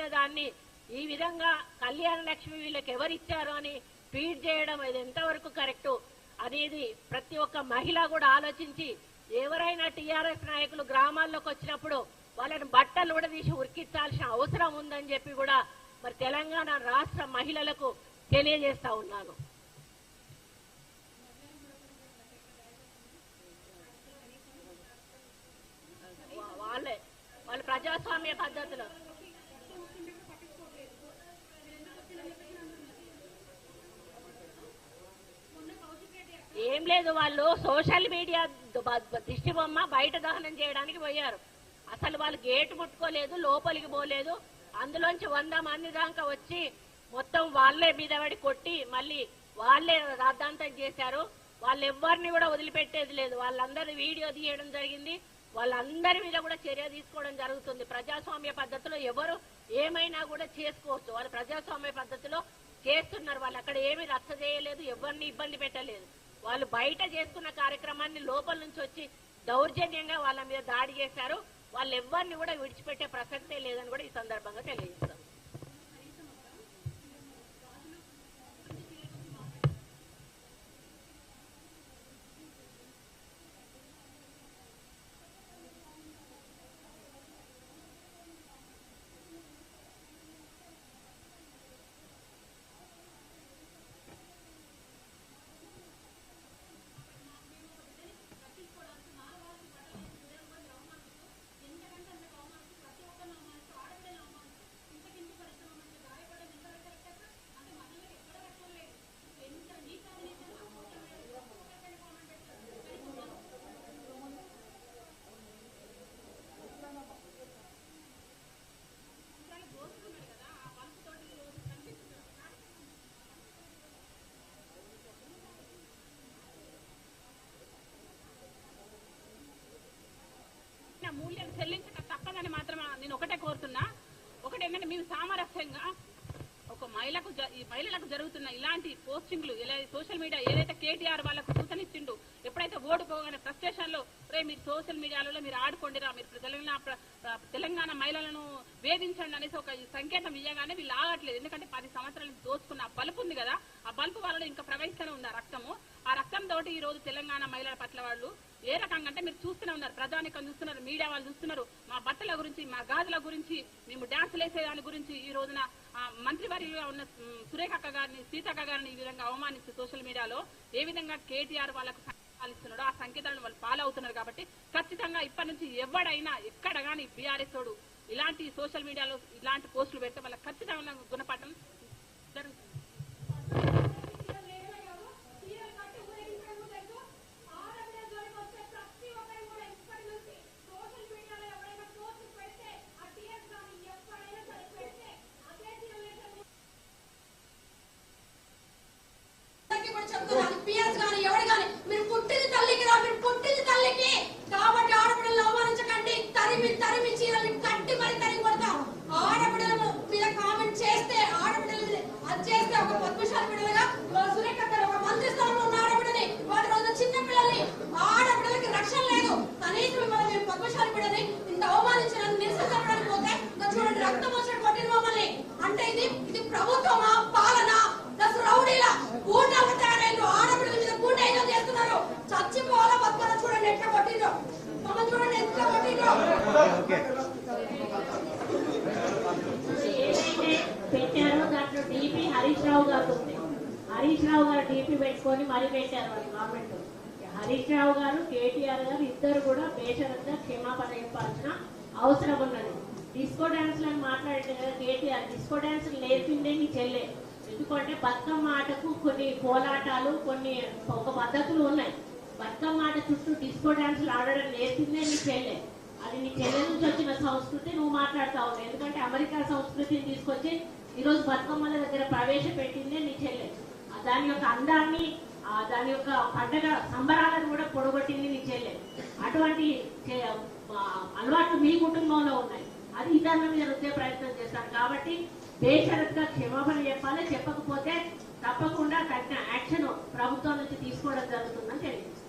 చెప్పిన దాన్ని ఈ విధంగా కళ్యాణ లక్ష్మి వీళ్ళకి ఎవరిచ్చారు అని ఫీడ్ చేయడం ఇది ఎంతవరకు కరెక్టు? అనేది ప్రతి ఒక్క మహిళ కూడా ఆలోచించి ఎవరైనా టీఆర్ఎస్ నాయకులు గ్రామాల్లోకి వచ్చినప్పుడు వాళ్ళని బట్టలు కూడా తీసి ఉరికించాల్సిన అవసరం ఉందని చెప్పి కూడా మరి తెలంగాణ రాష్ట్ర మహిళలకు తెలియజేస్తా ఉన్నాను. వాళ్ళే వాళ్ళ ప్రజాస్వామ్య పద్ధతిలో. ఏం లేదు వాళ్ళు సోషల్ మీడియా దిష్టి బొమ్మ బయట దహనం చేయడానికి పోయారు. అసలు వాళ్ళు గేటు ముట్టుకోలేదు లోపలికి పోలేదు. అందులోంచి వంద మంది దాకా వచ్చి మొత్తం వాళ్ళే మీద పడి కొట్టి మళ్ళీ వాళ్ళే రాద్ధాంతం చేశారు. వాళ్ళు ఎవరిని కూడా వదిలిపెట్టేది లేదు. వాళ్ళందరి వీడియో తీయడం జరిగింది. వాళ్ళందరి మీద కూడా చర్య తీసుకోవడం జరుగుతుంది. ప్రజాస్వామ్య పద్ధతిలో ఎవరు ఏమైనా కూడా చేసుకోవచ్చు. వాళ్ళు ప్రజాస్వామ్య పద్ధతిలో చేస్తున్నారు. వాళ్ళు అక్కడ ఏమీ రచ్చ చేయలేదు ఎవరిని ఇబ్బంది పెట్టలేదు. వాళ్ళు బయట చేసుకున్న కార్యక్రమాన్ని లోపల నుంచి వచ్చి దౌర్జన్యంగా వాళ్ళ మీద దాడి చేశారు. వాళ్ళు ఎవరిని కూడా విడిచిపెట్టే ప్రసక్తే లేదని కూడా ఈ సందర్భంగా తెలియజేస్తాం నా మూల్యం చెల్లించక తప్పదని మాత్రం నేను ఒకటే కోరుతున్నా. ఒకటి ఏంటంటే మేము సామరస్యంగా ఒక మహిళకు ఈ మహిళలకు జరుగుతున్న ఇలాంటి పోస్టింగ్లు ఇలా సోషల్ మీడియా ఏదైతే కేటీఆర్ వాళ్ళకు సూచనిచ్చిండు ఎప్పుడైతే ఓడిపోగానే ఫ్రస్ట్రేషన్లో రే మీరు సోషల్ మీడియాలో మీరు ఆడుకోండిరా మీరు తెలంగాణ తెలంగాణ మహిళలను వేధించండి అనేసి ఒక సంకేతం ఇయ్యగానే వీళ్ళు ఆగట్లేదు. ఎందుకంటే పది సంవత్సరాలు దోచుకున్న ఆ బలుపు ఉంది కదా ఆ బల్బు వాళ్ళలో ఇంకా ప్రవహిస్తూనే ఉంది ఆ రక్తము. ఆ రక్తం తోటి ఈ రోజు తెలంగాణ మహిళల పట్ల వాళ్ళు ఏ రకంగా అంటే మీరు చూస్తూనే ఉన్నారు. ప్రజానికం చూస్తున్నారు మీడియా వాళ్ళు చూస్తున్నారు. మా బట్టల గురించి మా గాజుల గురించి మేము డాన్సులు వేసే దాని గురించి ఈ రోజున ఆ, మంత్రివర్యులుగా ఉన్న సురేఖ అక్క గారిని సీతక్క గారిని ఈ విధంగా అవమానిస్తూ సోషల్ మీడియాలో ఏ విధంగా కేటీఆర్ వాళ్ళకు సంకేతాలు ఆ సంకేతాలను వాళ్ళు ఫాలో అవుతున్నారు కాబట్టి ఖచ్చితంగా ఇప్పటి నుంచి ఎవడైనా ఎక్కడ కానీ బీఆర్ఎస్ తోడు ఇలాంటి సోషల్ మీడియాలో ఇలాంటి పోస్టులు పెడితే వాళ్ళకి ఖచ్చితంగా గుణపాఠం పెట్టారు దాంట్లో డీపీ హరీష్ రావు గారు ఉంది. హరీష్ రావు గారు డీపీ పెట్టుకొని మరీ పెట్టారు వాళ్ళు గవర్నమెంట్ హరీష్ రావు గారు కేటీఆర్ గారు ఇద్దరు కూడా బేషరత్గా క్షమాపణ చెప్పాల్సిన అవసరం ఉన్నది. డిస్కో డాన్స్ అని మాట్లాడే కదా కేటీఆర్ డిస్కో డాన్స్ నేర్పిందే నీ చెల్లె. ఎందుకంటే బతుకమ్మ ఆటకు కొన్ని కోలాటాలు కొన్ని ఒక పద్ధతులు ఉన్నాయి. బతుకమ్మ ఆట చుట్టూ డిస్కో డాన్సులు ఆడడం నేర్పిందే నీ చెల్లె. అది నీ చెల్లె సంస్కృతి నువ్వు మాట్లాడుతావు ఎందుకంటే అమెరికా సంస్కృతిని తీసుకొచ్చి ఈరోజు బతుకమ్మల దగ్గర ప్రవేశపెట్టిందే నీ చెల్లె. దాని యొక్క అందాన్ని దాని యొక్క పండగ సంబరాలను కూడా పొడగొట్టింది నీ చెల్లె. అటువంటి అలవాట్లు మీ కుటుంబంలో ఉన్నాయి. అది ఇతరుల మీద రుద్దే ప్రయత్నం చేస్తాను. కాబట్టి బేషరత్గా క్షమాపణ చెప్పాలి చెప్పకపోతే తప్పకుండా తగిన యాక్షన్ ప్రభుత్వం నుంచి తీసుకోవడం జరుగుతుందని తెలియదు